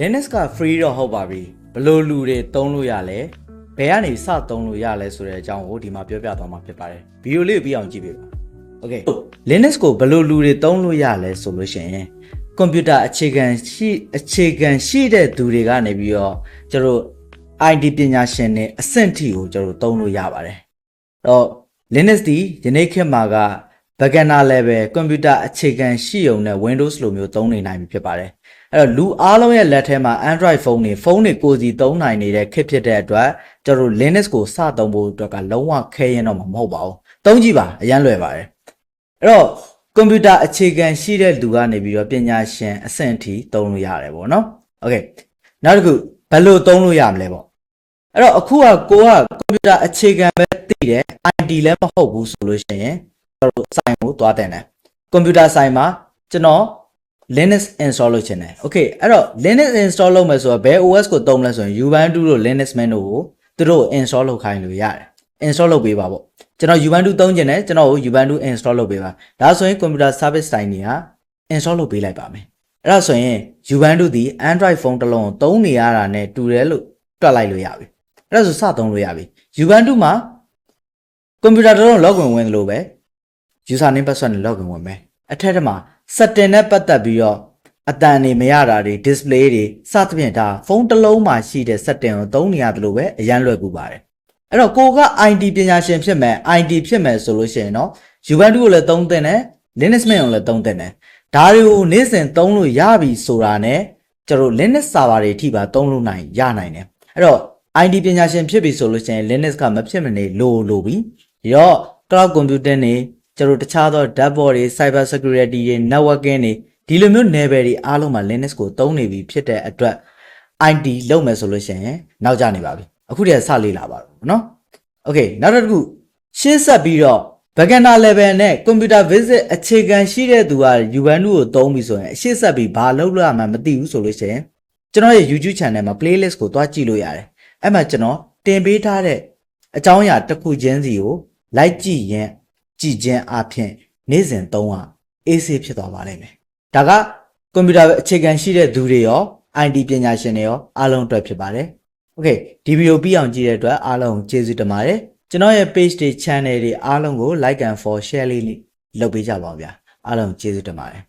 Linux က free တော့ဟုတ်ပါပြီဘယ်လိုလူတွေသုံးလို့ရလဲဘယ်ကနေစသုံးလို့ရလဲဆိုတဲ့အကြောင်းကိုဒီမှာပြောပြသွားမှာဖြစ်ပါတယ်ဗီဒီယိုလေးကိုပြီးအောင်ကြည့်ပေးပါ Okay Linux ကိုဘယ်လိုလူတွေသုံးလို့ရလဲဆိုလို့ရှိရင်ကွန်ပျူတာအခြေခံရှိအခြေခံရှိတဲ့သူတွေကနေပြီးတော့ကျတို့ IT ပညာရှင်တွေအဆင့်ထိကိုကျတို့သုံးလို့ရပါတယ်တော့ Linux ဒီယနေ့ခေတ်မှာက beginner level ကွန်ပျူတာအခြေခံရှိုံနဲ့ Windows လိုမျိုးသုံးနေနိုင်ပြီဖြစ်ပါတယ် အဲ့တော့လူအားလုံးရဲ့လက်ထဲမှာ Android ဖုန်းတွေဖုန်းတွေကိုယ်စီသုံးနိုင်နေတဲ့ခေတ်ဖြစ်တဲ့အတွက်ကျတို့ Linux ကိုစသုံးဖို့အတွက်ကလုံးဝခဲရင်တော့မှာမဟုတ်ပါဘူးသုံးကြည့်ပါအရန်လွယ်ပါတယ်အဲ့တော့ကွန်ပျူတာအခြေခံရှိတဲ့လူကနေပြီးတော့ပညာရှင်အဆင့်အထိသုံးလို့ရတယ်ပေါ့နော်โอเคနောက်တစ်ခုဘယ်လိုသုံးလို့ရမလဲပေါ့အဲ့တော့အခုကကိုကကွန်ပျူတာအခြေခံပဲသိတယ် IT လည်းမဟုတ်ဘူးဆိုလို့ရှိရင်ကျွန်တော်တို့ဆိုင်ကိုသွားတင်တယ်ကွန်ပျူတာဆိုင်မှာကျွန်တော် Linux install လုပ်ချင်တယ်။ Okay အဲ့တော့ Linux install လုပ်မယ်ဆိုတော့ဘယ် OS ကိုသုံးမလဲဆိုရင် Ubuntu တို့ Linux Mint တို့ကိုသူတို့ install လုပ်ခိုင်းလို့ရတယ်။ install လုပ်ပေးပါပေါ့။ကျွန်တော် Ubuntu သုံးချင်တယ်ကျွန်တော်ကို Ubuntu install လုပ်ပေးပါ။ဒါဆိုရင် computer service တိုင်းတွေက install လုပ်ပေးလိုက်ပါမယ်။အဲ့ဒါဆိုရင် Ubuntu ဒီ Android phone တစ်လုံးကိုသုံးနေရတာနဲ့တူတယ်လို့တွက်လိုက်လို့ရပြီ။အဲ့ဒါဆိုစသုံးလို့ရပြီ။ Ubuntu မှာ computer တစ်လုံး login ဝင်လို့ပဲ user name password နဲ့ login ဝင်မယ်အထက်ထမှာ setting နဲ့ပတ်သက်ပြီးတော့အတန်နေမရတာတွေ display တွေစသဖြင့်ဒါဖုန်းတစ်လုံးမှာရှိတဲ့ setting ကိုသုံးနေရတယ်လို့ပဲအရန်လွယ်ကူပါတယ်အဲ့တော့ကိုက IT ပညာရှင်ဖြစ်မယ် IT ဖြစ်မယ်ဆိုလို့ရှိရင်တော့ Ubuntu ကိုလည်းသုံးသင့်တယ် Linux Mint ကိုလည်းသုံးသင့်တယ်ဒါတွေကိုနေ့စဉ်သုံးလို့ရပြီဆိုတာနဲ့ကျတို့ Linux server တွေအထိပါသုံးလို့နိုင်ရနိုင်တယ်အဲ့တော့ IT ပညာရှင်ဖြစ်ပြီဆိုလို့ရှိရင် Linux ကမဖြစ်မနေလိုလိုပြီပြီးတော့ cloud computing တွေ ကျတို့တခြားသော dashboard တွေ cyber security တွေ networking တွေဒီလိုမျိုး level တွေအားလုံးမှာ Linux ကိုသုံးနေပြီဖြစ်တဲ့အတွက် IT လုပ်မယ်ဆိုလို့ရှိရင်နောက်ကျနေပါပြီအခုတည်းကစလေးလာပါတော့เนาะ Okay နောက်တစ်ခုရှင်းဆက်ပြီးတော့ beginner level နဲ့ computer basic အခြေခံရှိတဲ့သူက Ubuntu ကိုသုံးပြီဆိုရင်အရှင်းဆက်ပြီးဘာလုပ်လို့ရမှန်းမသိဘူးဆိုလို့ရှိရင်ကျွန်တော်ရဲ့ YouTube channel မှာ playlist ကိုတွားကြည့်လို့ရတယ်အဲ့မှာကျွန်တော်တင်ပေးထားတဲ့အကြောင်းအရာတစ်ခုချင်းစီကိုလိုက်ကြည့်ရင် ကြည့်ခြင်းအပြင်နေ့စဉ်သုံးရအေးဆေးဖြစ်သွားပါလိမ့်မယ်ဒါကကွန်ပျူတာအခြေခံရှိတဲ့သူတွေရော IT ပညာရှင်တွေရောအားလုံးအတွက်ဖြစ်ပါတယ် Okay ဒီဗီဒီယိုပြီးအောင်ကြည့်တဲ့အတွက်အားလုံးကျေးဇူးတင်ပါတယ်ကျွန်တော်ရဲ့ page တွေ channel တွေအားလုံးကို like and follow share လေးလုပ်ပေးကြပါဦးဗျာအားလုံးကျေးဇူးတင်ပါတယ်